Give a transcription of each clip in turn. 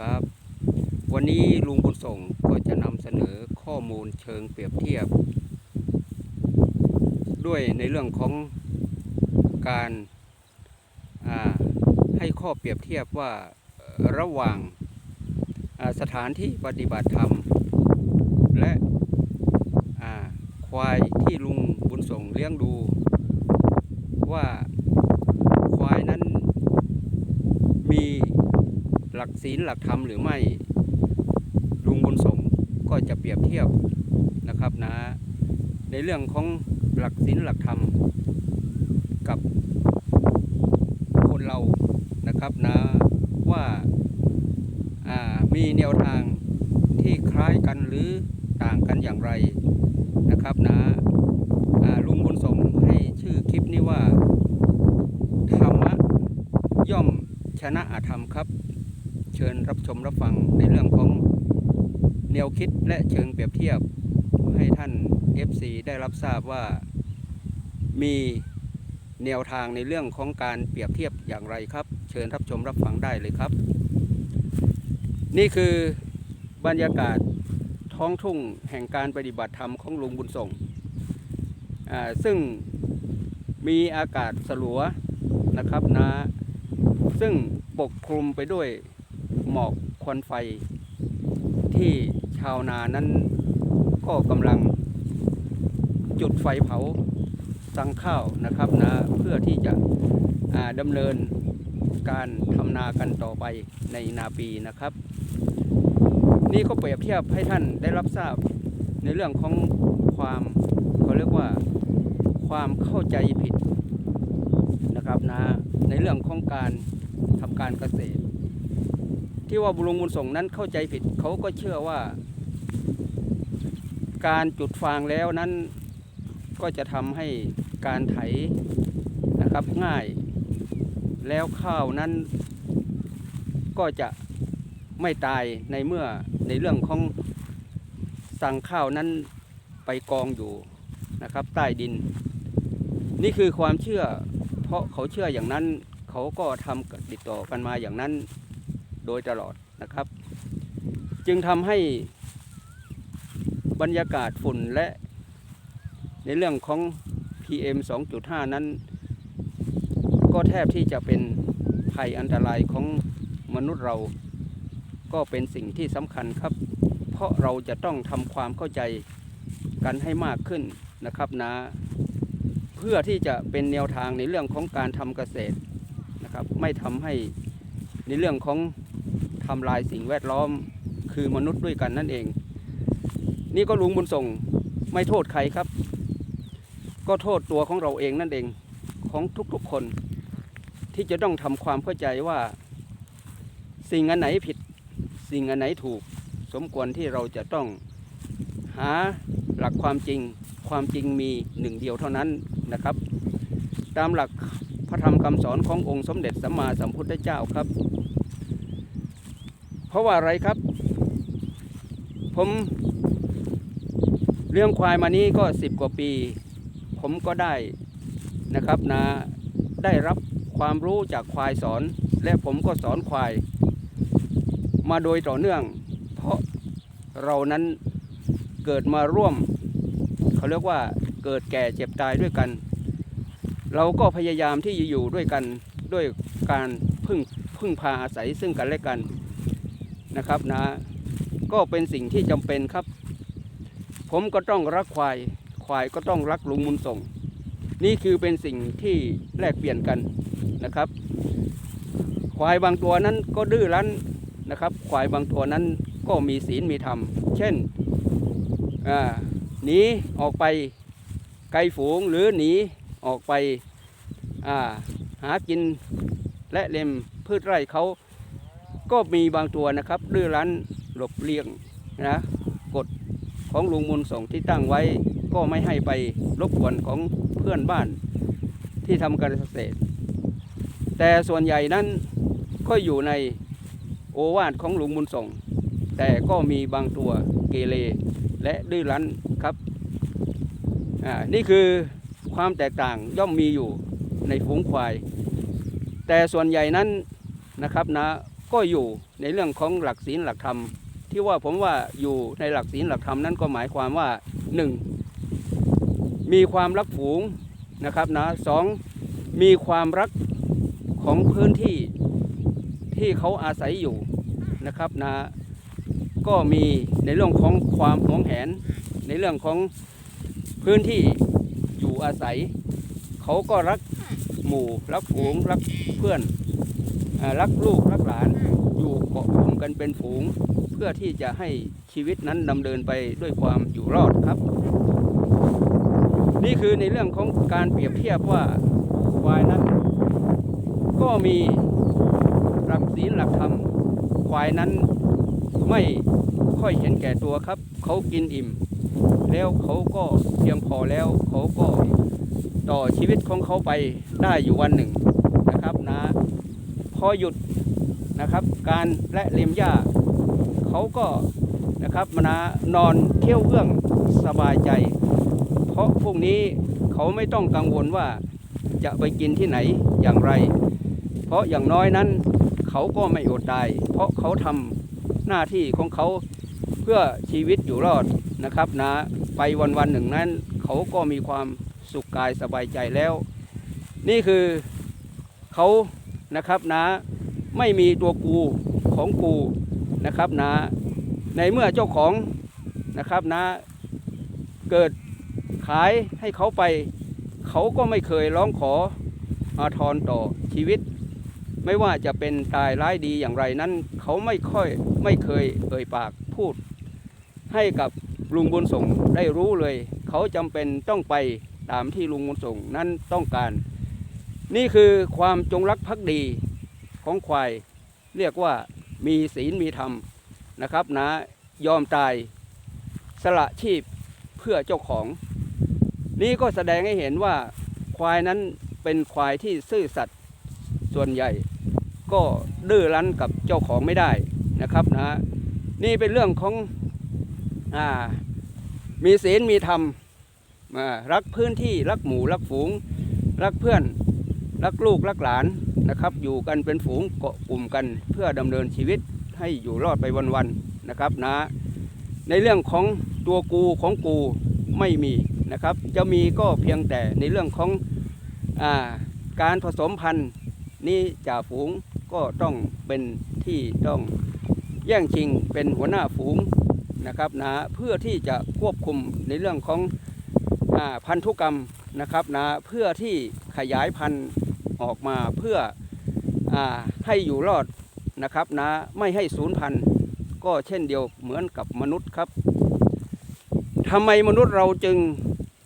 ครับ วันนี้ลุงบุญส่งก็จะนำเสนอข้อมูลเชิงเปรียบเทียบ ด้วยในเรื่องของการาให้ข้อเปรียบเทียบว่าระหว่างาสถานที่ปฏิบัติธรรม และควายที่ลุงบุญส่งเลี้ยงดูว่าควายนั้น มีห ลักศีลหลักธรรมหรือไม่ลุงบุญส่งก็จะเปรียบเทียบนะครับนะ ในเรื่องของหลักศีลหลักธรรม กับคนเรานะครับนะว่าอ่ามีแนวทางที่คล้ายกันหรือต่างกันอย่างไรนะครับนะอ่าลุงบุญส่งให้ชื่อคลิปนี้ว่า ธรรมะย่อมชนะอาธรรมครับ ชิญรับชมรับฟังในเรื่องของแนวคิดและเชิงเปรียบเทียบให้ท่าน FC ได้รับทราบว่ามีแนวทางในเรื่องของการเปรียบเทียบอย่างไรครับ เชิญรับชมรับฟังได้เลยครับ นี่คือบรรยากาศท้องทุ่งแห่งการปฏิบัติธรรมของลุงบุญส่ง ซึ่งมีอากาศสลัวนะครับนะ ซึ่งปกคลุมไปด้วย หมอกควันไฟ ที่ชาวนานั้นก็กำลังจุดไฟเผาสังข้าวนะครับนะเพื่อที่จะดำเนินการทำนากันต่อไปในนาปีนะครับ นี่ก็เปรียบเทียบให้ท่านได้รับทราบในเรื่องของความเขาเรียกว่าความเข้าใจผิดนะครับนะในเรื่องของการทำการเกษตร ที่ว่าบุรุงบุญส่งนั้นเข้าใจผิดเขาก็เชื่อว่า การจุดฟางแล้วนั้นก็จะทำให้การไถนะครับง่าย แล้วข้าวนั้นก็จะไม่ตายในเมื่อในเรื่องของสั่งข้าวนั้นไปกองอยู่นะครับใต้ดิน นี่คือความเชื่อ เพราะเขาเชื่ออย่างนั้น เขาก็ทำติดต่อกันมาอย่างนั้น โดยตลอดนะครับ จึงทำให้บรรยากาศฝุ่นและในเรื่องของ PM 2.5 นั้น ก็แทบที่จะเป็นภัยอันตรายของมนุษย์เรา ก็เป็นสิ่งที่สำคัญครับ เพราะเราจะต้องทำความเข้าใจกันให้มากขึ้นนะครับนะ เพื่อที่จะเป็นแนวทางในเรื่องของการทำเกษตรนะครับ ไม่ทำให้ในเรื่องของ ทำลายสิ่งแวดล้อมคือมนุษย์ด้วยกันนั่นเอง นี่ก็ลุงบุญส่งไม่โทษใครครับ ก็โทษตัวของเราเองนั่นเองของทุกๆคน ที่จะต้องทำความเข้าใจว่า สิ่งอันไหนผิด สิ่งอันไหนถูก สมควรที่เราจะต้องหาหลักความจริงความจริงมีหนึ่งเดียวเท่านั้นนะครับ ตามหลักพระธรรมคำสอนขององค์สมเด็จสัมมาสัมพุทธเจ้าครับ เพราะว่าอะไรครับ ผมเลี้ยงควายมานี้ก็สิบกว่าปี ผมก็ได้นะครับนะได้รับความรู้จากควายสอน และผมก็สอนควาย มาโดยต่อเนื่อง เพราะเรานั้นเกิดมาร่วม เขาเรียกว่าเกิดแก่เจ็บตายด้วยกัน เราก็พยายามที่จะอยู่ด้วยกันด้วยการพึ่งพึ่งพาอาศัยซึ่งกันและกัน นะครับนะ ก็เป็นสิ่งที่จำเป็นครับ ผมก็ต้องรักควาย ควายก็ต้องรักลุงมุนส่ง นี่คือเป็นสิ่งที่แลกเปลี่ยนกันนะครับ ควายบางตัวนั้นก็ดื้อรั้นนะครับ ควายบางตัวนั้นก็มีศีลมีธรรม เช่นหนีออกไปไกลฝูงหรือหนีออกไปาหากินและเล็มพืชไร่เขา ก็มีบางตัวนะครับดื้อรั้นหลบเลี่ยงนะกฎของลุงมุลส่งที่ตั้งไว้ ก็ไม่ให้ไปรบกวนของเพื่อนบ้านที่ทำการเกษตร แต่ส่วนใหญ่นั้นก็อยู่ในโอวาทของลุงมุลส่ง แต่ก็มีบางตัวเกเรและดื้อรั้นครับอ่านี่คือความแตกต่างย่อมมีอยู่ในฝูงควาย แต่ส่วนใหญ่นั้นนะครับนะ ก็อยู่ในเรื่องของหลักศีลหลักธรรม ที่ว่าผมว่าอยู่ในหลักศีลหลักธรรมนั้นก็หมายความว่าหนึ่งมีความรักฝูงนะครับนะสองมีความรักของพื้นที่ที่เขาอาศัยอยู่นะครับนะก็มีในเรื่องของความหวงแหน ในเรื่องของพื้นที่อยู่อาศัย เขาก็รักหมู่รักฝูงรักเพื่อน รักลูกรักหลานอยู่เกาะกลุ่มกันเป็นฝูง เพื่อที่จะให้ชีวิตนั้นดำเนินไปด้วยความอยู่รอดครับ นี่คือในเรื่องของการเปรียบเทียบว่าควายนั้น ก็มีหลักศีลหลักธรรมควายนั้นไม่ค่อยเห็นแก่ตัวครับ เขากินอิ่ม แล้วเขาก็เพียงพอแล้วเขาก็ต่อชีวิตของเขาไปได้อยู่วันหนึ่งนะครับนะ อหยุดนะครับ การและเลียมหญ้าเขาก็นะครับมานานอนเที่ยวเอื้องสบายใจ เพราะพวกนี้เขาไม่ต้องกังวลว่าจะไปกินที่ไหนอย่างไร เพราะอย่างน้อยนั้นเขาก็ไม่อดตาย เพราะเขาทำหน้าที่ของเขาเพื่อชีวิตอยู่รอดนะครับนะไปวันวันหนึ่งนั้น เขาก็มีความสุขกายสบายใจแล้ว นี่คือเขา นะครับนะไม่มีตัวกูของกูนะครับนะในเมื่อเจ้าของนะครับนะเกิดขายให้เขาไป เขาก็ไม่เคยร้องขออาทรต่อชีวิต ไม่ว่าจะเป็นตายร้ายดีอย่างไรนั้น เขาไม่ค่อยไม่เคยเอ่ยปากพูด ให้กับลุงบุญส่งได้รู้เลย เขาจำเป็นต้องไปตามที่ลุงบุญส่งนั้นต้องการ นี่คือความจงรักภักดีของควาย เรียกว่ามีศีลมีธรรมนะครับนะยอมตายสละชีพเพื่อเจ้าของ นี่ก็แสดงให้เห็นว่าควายนั้นเป็นควายที่ซื่อสัตย์ส่วนใหญ่ ก็ดื้อรั้นกับเจ้าของไม่ได้นะครับนะนี่เป็นเรื่องของอามีศีลมีธรรมอ่ารักพื้นที่รักหมู่รักฝูง รักเพื่อน รักลูกรักหลานนะครับ อยู่กันเป็นฝูงเกาะกลุ่มกันเพื่อดำเนินชีวิตให้อยู่รอดไปวันๆนะครับนะ ในเรื่องของตัวกูของกูไม่มีนะครับ จะมีก็เพียงแต่ในเรื่องของอาการผสมพันธุ์นี่จ่าฝูงก็ต้องเป็นที่ต้องแย่งชิงเป็นหัวหน้าฝูงนะครับนะเพื่อที่จะควบคุมในเรื่องของอพันธุกรรมนะครับนะเพื่อที่ขยายพันธุ์ ออกมาเพื่ออให้อยู่รอดนะครับนะไม่ให้สูญพันธุ์ก็เช่นเดียวเหมือนกับมนุษย์ครับทำไมมนุษย์เราจึง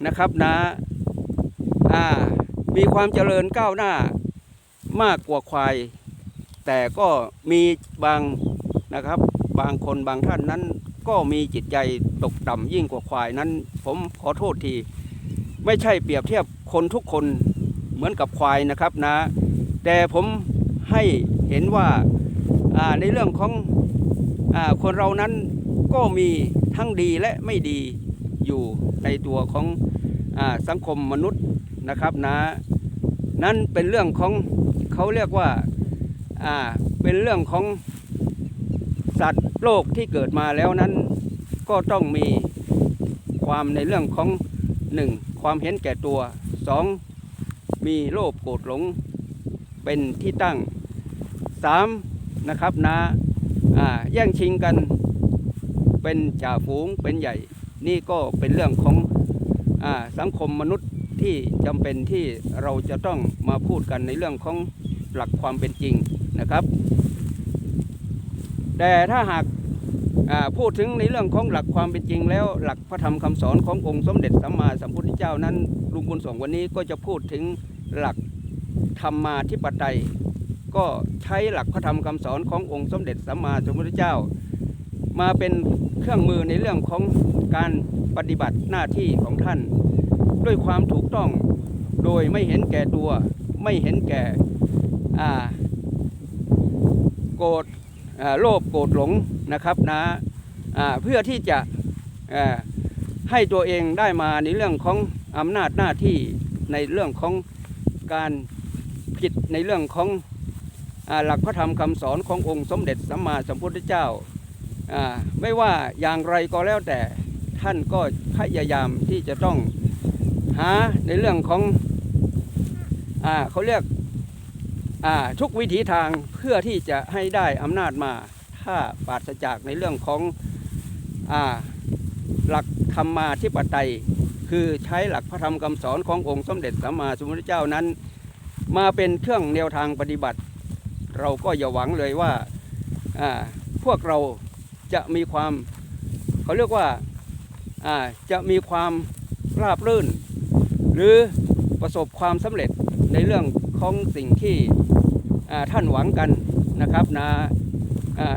นะครับนะอ่ามีความเจริญก้าวหน้ามากกว่าควาย แต่ก็มีบางนะครับบางคนบางท่านนั้นก็มีจิตใจตกต่ำยิ่งกว่าควายนั้น ผมขอโทษที ไม่ใช่เปรียบเทียบคนทุกคน เหมือนกับควายนะครับนะ แต่ผมให้เห็นว่าาในเรื่องของอคนเรานั้นก็มีทั้งดีและไม่ดีอยู่ในตัวของอสังคมมนุษย์นะครับนะ นั่นเป็นเรื่องของเขาเรียกว่าอ่าเป็นเรื่องของสัตว์โลกที่เกิดมาแล้วนั้น ก็ต้องมีความในเรื่องของหนึ่งความเห็นแก่ตัวสอง มีโลภโกรธหลงเป็นที่ตั้งสามนะครับนะอ่าแย่งชิงกันเป็นจ่าฝูงเป็นใหญ่ นี่ก็เป็นเรื่องของอสังคมมนุษย์ที่จำเป็นที่เราจะต้องมาพูดกันในเรื่องของหลักความเป็นจริงนะครับ แต่ถ้าหาก พูดถึงในเรื่องของหลักความเป็นจริงแล้วหลักพระธรรมคำสอนขององค์สมเด็จสัมมาสัมพุทธเจ้านั้นลุงบุญส่งวันนี้ก็จะพูดถึงหลักธรรมาธิปไตย ก็ใช้หลักพระธรรมคำสอนขององค์สมเด็จสัมมาสัมพุทธเจ้า มาเป็นเครื่องมือในเรื่องของการปฏิบัติหน้าที่ของท่าน ด้วยความถูกต้องโดยไม่เห็นแก่ตัว ไม่เห็นแก่โกรธโลภโกรธหลง นะครับนะเพื่อที่จะให้ตัวเองได้มาในเรื่องของอำนาจหน้าที่ในเรื่องของการผิดในเรื่องของอหลักพระธรรมคำสอนขององค์สมเด็จสัมมาสัมพุทธเจ้า ไม่ว่าอย่างไรก็แล้วแต่ท่านก็พยายามที่จะต้องหาในเรื่องของอเขาเรียกทุกวิถีทางเพื่อที่จะให้ได้อำนาจมา ถ้าปราศจากในเรื่องของอหลักธรรมาธิปไตย คือใช้หลักพระธรรมคำสอนขององค์สมเด็จสัมมาสัมพุทธเจ้านั้น มาเป็นเครื่องแนวทางปฏิบัติ เราก็อย่าหวังเลยว่าพวกเราจะมีความเขาเรียกว่าจะมีความราบรื่น หรือประสบความสำเร็จในเรื่องของสิ่งที่ท่านหวังกันนะครับนะ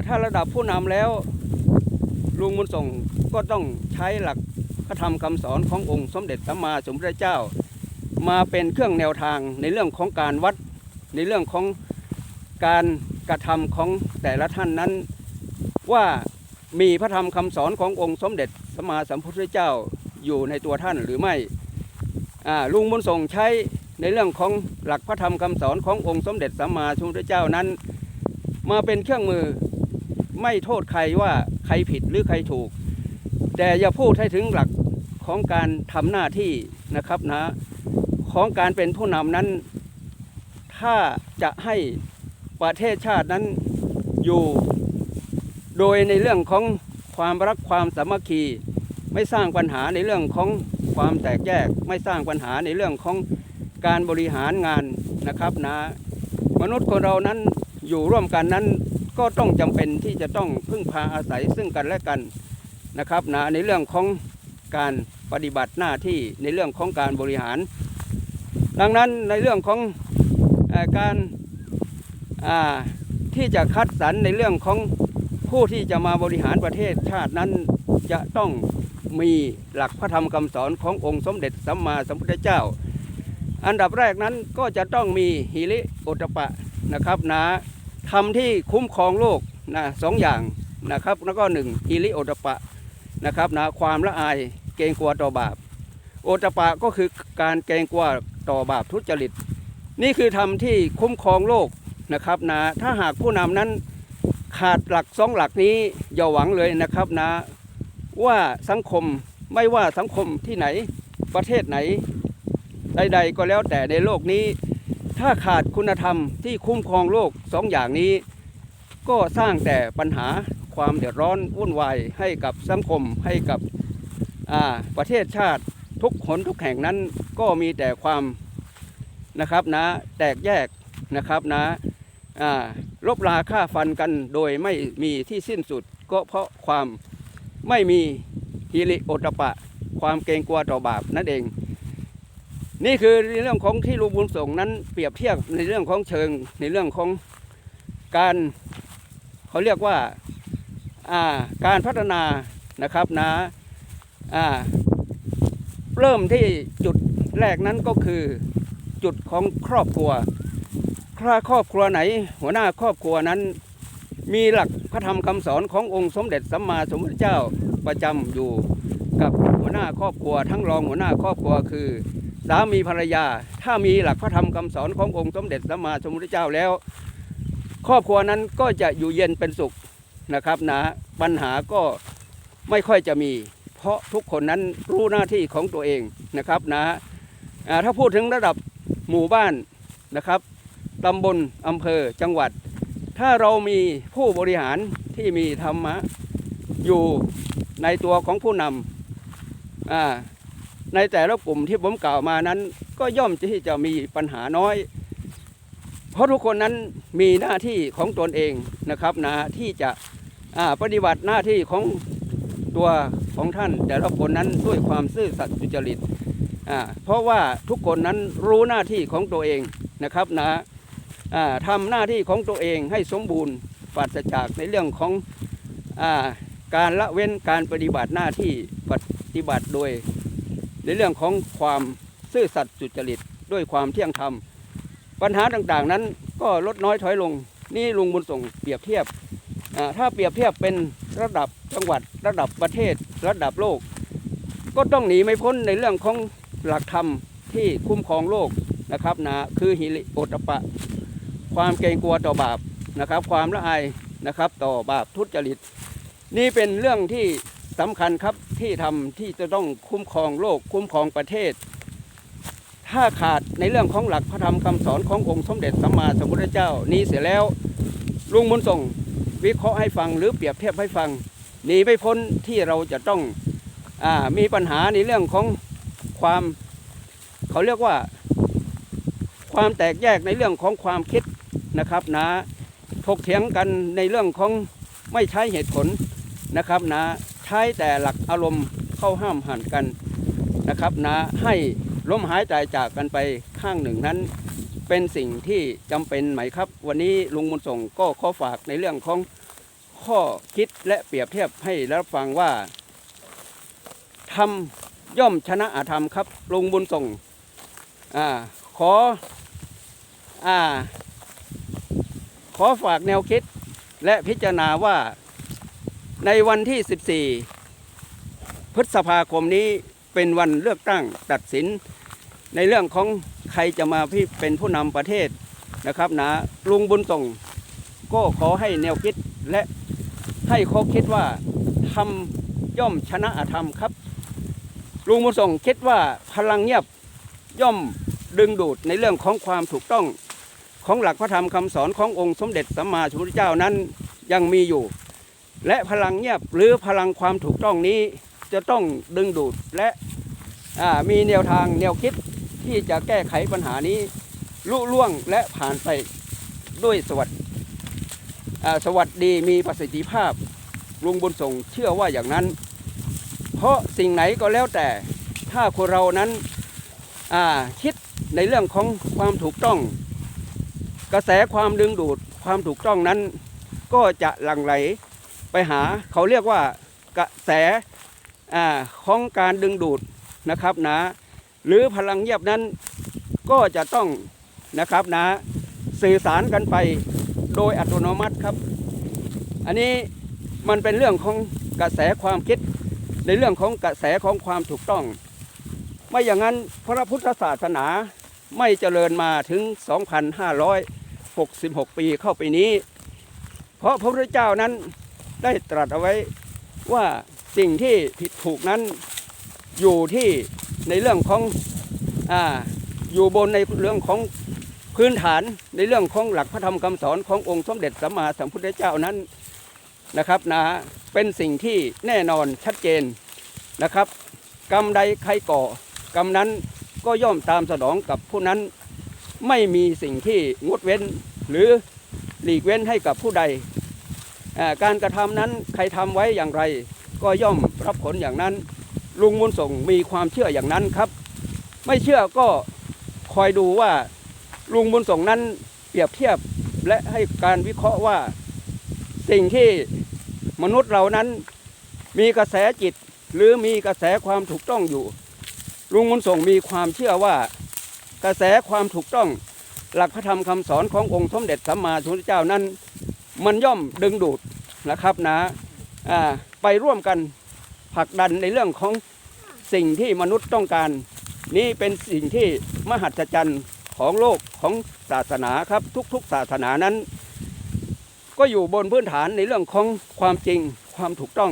ถ้าระดับผู้นำแล้วลุงมุนส่งก็ต้องใช้หลักพระธรรมคำสอนขององค์สมเด็จสัมมาสัมพุทธเจ้า มาเป็นเครื่องแนวทางในเรื่องของการวัดในเรื่องของการกระทำของแต่ละท่านนั้น ว่ามีพระธรรมคำสอนขององค์สมเด็จสัมมาสัมพุทธเจ้าอยู่ในตัวท่านหรือไม่ลุงบุญส่งใช้ในเรื่องของหลักพระธรรมคำสอนขององค์สมเด็จสัมมาสัมพุทธเจ้านั้น มาเป็นเครื่องมือ ไม่โทษใครว่าใครผิดหรือใครถูก แต่อย่าพูดให้ถึงหลักของการทำหน้าที่นะครับนะของการเป็นผู้นำนั้น ถ้าจะให้ประเทศชาตินั้นอยู่โดยในเรื่องของความรักความสามัคคี ไม่สร้างปัญหาในเรื่องของความแตกแยก ไม่สร้างปัญหาในเรื่องของการบริหารงานนะครับนะ มนุษย์คนเรานั้นอยู่ร่วมกันนั้น ก็ต้องจำเป็นที่จะต้องพึ่งพาอาศัยซึ่งกันและกันนะครับนะในเรื่องของการปฏิบัติหน้าที่ในเรื่องของการบริหาร ดังนั้นในเรื่องของอการาที่จะคัดสรรในเรื่องของผู้ที่จะมาบริหารประเทศชาตินั้นจะต้องมีหลักพระธรรมคำสอนขององค์สมเด็จสัมมาสัมพุทธเจ้า อันดับแรกนั้นก็จะต้องมีฮิริโอตปะนะครับนะ ทำที่คุ้มครองโลกนะสองอย่างนะครับ แล้วก็หนึ่งฮิริโอตปะนะครับนะความละอายเกรงกลัวต่อบาป โอตปะก็คือการเกรงกลัวต่อบาปทุจริต นี่คือทำที่คุ้มครองโลกนะครับนะถ้าหากผู้นำนั้นขาดหลักสองหลักนี้อย่าหวังเลยนะครับนะว่าสังคมไม่ว่าสังคมที่ไหนประเทศไหนใดๆก็แล้วแต่ในโลกนี้ ถ้าขาดคุณธรรมที่คุ้มครองโลกสองอย่างนี้ ก็สร้างแต่ปัญหาความเดือดร้อนวุ่นวายให้กับสังคมให้กับประเทศชาติทุกหนทุกแห่งนั้นก็มีแต่ความนะครับนะแตกแยกนะครับนะลบลาฆ่าฟันกันโดยไม่มีที่สิ้นสุด ก็เพราะความไม่มีฮิริโอตปะ ความเกรงกลัวต่อบาปนั่นเอง นี่คือในเรื่องของที่ลุงบุญส่งนั้นเปรียบเทียบในเรื่องของเชิงในเรื่องของการเขาเรียกว่าการพัฒนานะครับนะเริ่มที่จุดแรกนั้นก็คือจุดของครอบครัวถ้าครอบครัวไหน หัวหน้าครอบครัวนั้น มีหลักพระธรรมคำสอนขององค์สมเด็จสัมมาสัมพุทธเจ้าประจำอยู่กับหัวหน้าครอบครัว ทั้งรองหัวหน้าครอบครัวคือ สามีภรรยา ถ้ามีหลักพระธรรมคำสอนขององค์สมเด็จสัมมาสัมพุทธเจ้าแล้ว ครอบครัวนั้นก็จะอยู่เย็นเป็นสุขนะครับนะปัญหาก็ไม่ค่อยจะมี เพราะทุกคนนั้นรู้หน้าที่ของตัวเองนะครับนะอ่าถ้าพูดถึงระดับหมู่บ้านนะครับตำบลอำเภอจังหวัด ถ้าเรามีผู้บริหารที่มีธรรมะอยู่ในตัวของผู้นำอ่า ในแต่ละกลุ่มที่ผมกล่าวมานั้น ก็ย่อมที่จะมีปัญหาน้อย เพราะทุกคนนั้นมีหน้าที่ของตนเองนะครับนะที่จะปฏิบัติหน้าที่ของตัวของท่าน แต่ละคนนั้นด้วยความซื่อสัตย์สุจริตเพราะว่าทุกคนนั้นรู้หน้าที่ของตัวเองนะครับนะอ่าทำหน้าที่ของตัวเองให้สมบูรณ์ปราศจากในเรื่องของอการละเว้นการปฏิบัติหน้าที่ปฏิบัติโดย ในเรื่องของความซื่อสัตย์สุจริตด้วยความเที่ยงธรรม ปัญหาต่างๆนั้นก็ลดน้อยถอยลง นี่ลุงบุญส่งเปรียบเทียบ ถ้าเปรียบเทียบเป็นระดับจังหวัดระดับประเทศระดับโลก ก็ต้องหนีไม่พ้นในเรื่องของหลักธรรมที่คุ้มครองโลกนะครับนะคือฮิริโอตปะ ความเกรงกลัวต่อบาปนะครับ ความละอายนะครับต่อบาปทุจริต นี่เป็นเรื่องที่ สำคัญครับที่ทำที่จะต้องคุ้มครองโลกคุ้มครองประเทศ ถ้าขาดในเรื่องของหลักพระธรรมคำสอนขององค์สมเด็จสัมมาสัมพุทธเจ้า นี้เสียแล้วลุงบุญส่งวิเคราะห์ให้ฟังหรือเปรียบเทียบให้ฟังหนีไม่พ้นที่เราจะต้องอมีปัญหาในเรื่องของความเขาเรียกว่าความแตกแยกในเรื่องของความคิดนะครับนะถกเถียงกันในเรื่องของไม่ใช้เหตุผลนะครับนะ ช้แต่หลักอารมณ์เข้าห้ามหันกันนะครับนะให้ล้มหายตายจากกันไปข้างหนึ่งนั้น เป็นสิ่งที่จำเป็นไหมครับ วันนี้ลุงบุญส่งก็ขอฝากในเรื่องของข้อคิดและเปรียบเทียบให้รับฟังว่าทำย่อมชนะอาธรรมครับลุงบุญส่งอ่าขออ่าขอฝากแนวคิดและพิจารณาว่า ในวันที่ 14 พฤษภาคมนี้เป็นวันเลือกตั้งตัดสิน ในเรื่องของใครจะมาพี่เป็นผู้นำประเทศนะครับนะลุงบุญส่งก็ขอให้แนวคิดและให้ข้อคิดว่าทำย่อมชนะอธรรมครับ ลุงบุญส่งคิดว่าพลังเงียบย่อมดึงดูดในเรื่องของความถูกต้องของหลักพระธรรมคำสอนขององค์สมเด็จสัมมาสัมพุทธเจ้านั้นยังมีอยู่ และพลังเงียบหรือพลังความถูกต้องนี้จะต้องดึงดูดและมีแนวทางแนวคิดที่จะแก้ไขปัญหานี้ลุล่วงและผ่านไปด้วยสวัสดสวัสดีมีประสิทธิภาพลุงบุญส่งเชื่อว่าอย่างนั้น เพราะสิ่งไหนก็แล้วแต่ถ้าคนเรานั้นคิดในเรื่องของความถูกต้อง กระแสความดึงดูดความถูกต้องนั้น ก็จะหลั่งไหล ไปหาเขาเรียกว่ากระแสอของการดึงดูดนะครับนะหรือพลังเงียบนั้นก็จะต้องนะครับนะสื่อสารกันไปโดยอัตโนมัติครับ อันนี้มันเป็นเรื่องของกระแสความคิดในเรื่องของกระแสของความถูกต้อง ไม่อย่างนั้นพระพุทธศาสนาไม่เจริญมาถึง 2,566 ปีเข้าไปนี้ เพราะพระพุทธเจ้านั้น ได้ตรัสเอาไว้ว่าสิ่งที่ผิดถูกนั้นอยู่ที่ในเรื่องของอ่าอยู่บนในเรื่องของพื้นฐานในเรื่องของหลักพระธรรมคำสอนขององค์สมเด็จสัมมาสัมพุทธเจ้านั้นนะครับนะเป็นสิ่งที่แน่นอนชัดเจนนะครับ กรรมใดใครก่อกรรมนั้นก็ย่อมตามสนองกับผู้นั้นไม่มีสิ่งที่งดเว้น หรือหลีกเว้นให้กับผู้ใด การกระทำนั้นใครทำไว้อย่างไร ก็ย่อมรับผลอย่างนั้น ลุงบุญส่งมีความเชื่ออย่างนั้นครับ ไม่เชื่อก็คอยดูว่าลุงบุญส่งนั้นเปรียบเทียบและให้การวิเคราะห์ว่า สิ่งที่มนุษย์เรานั้นมีกระแสจิตหรือมีกระแสความถูกต้องอยู่ ลุงบุญส่งมีความเชื่อว่า กระแสความถูกต้อง หลักพระธรรมคำสอนขององค์สมเด็จสัมมาสัมพุทธเจ้านั้น มันย่อมดึงดูดนะครับนะไปร่วมกันผลักดันในเรื่องของสิ่งที่มนุษย์ต้องการ นี่เป็นสิ่งที่มหัศจรรย์ของโลกของศาสนาครับทุกๆศาสนานั้น ก็อยู่บนพื้นฐานในเรื่องของความจริงความถูกต้อง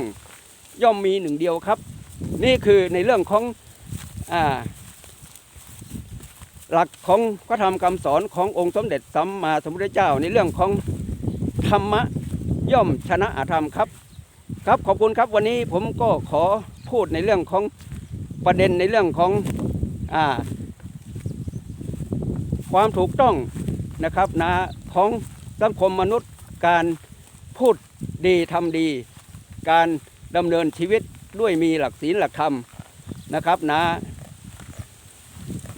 ย่อมมีหนึ่งเดียวครับ นี่คือในเรื่องของอหลักของพระธรรมคำสอนขององค์สมเด็จสัมมาสัมพุทธเจ้าในเรื่องของ ธรรมะย่อมชนะอธรรมครับ ครับขอบคุณครับวันนี้ผมก็ขอพูดในเรื่องของประเด็นในเรื่องของอความถูกต้องนะครับนะของสังคมมนุษย์การพูดดีทำดี การดำเนินชีวิตด้วยมีหลักศีลหลักธรรมนะครับนะ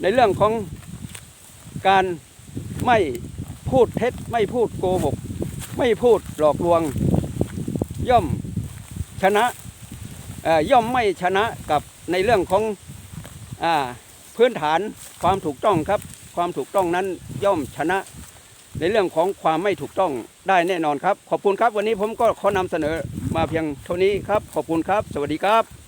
ในเรื่องของการไม่พูดเท็จไม่พูดโกหก ไม่พูดหลอกลวง ย่อมชนะย่อมไม่ชนะกับในเรื่องของอพื้นฐานความถูกต้องครับ ความถูกต้องนั้นย่อมชนะ ในเรื่องของความไม่ถูกต้องได้แน่นอนครับ ขอบคุณครับ วันนี้ผมก็ขอนำเสนอมาเพียงเท่านี้ครับ ขอบคุณครับ สวัสดีครับ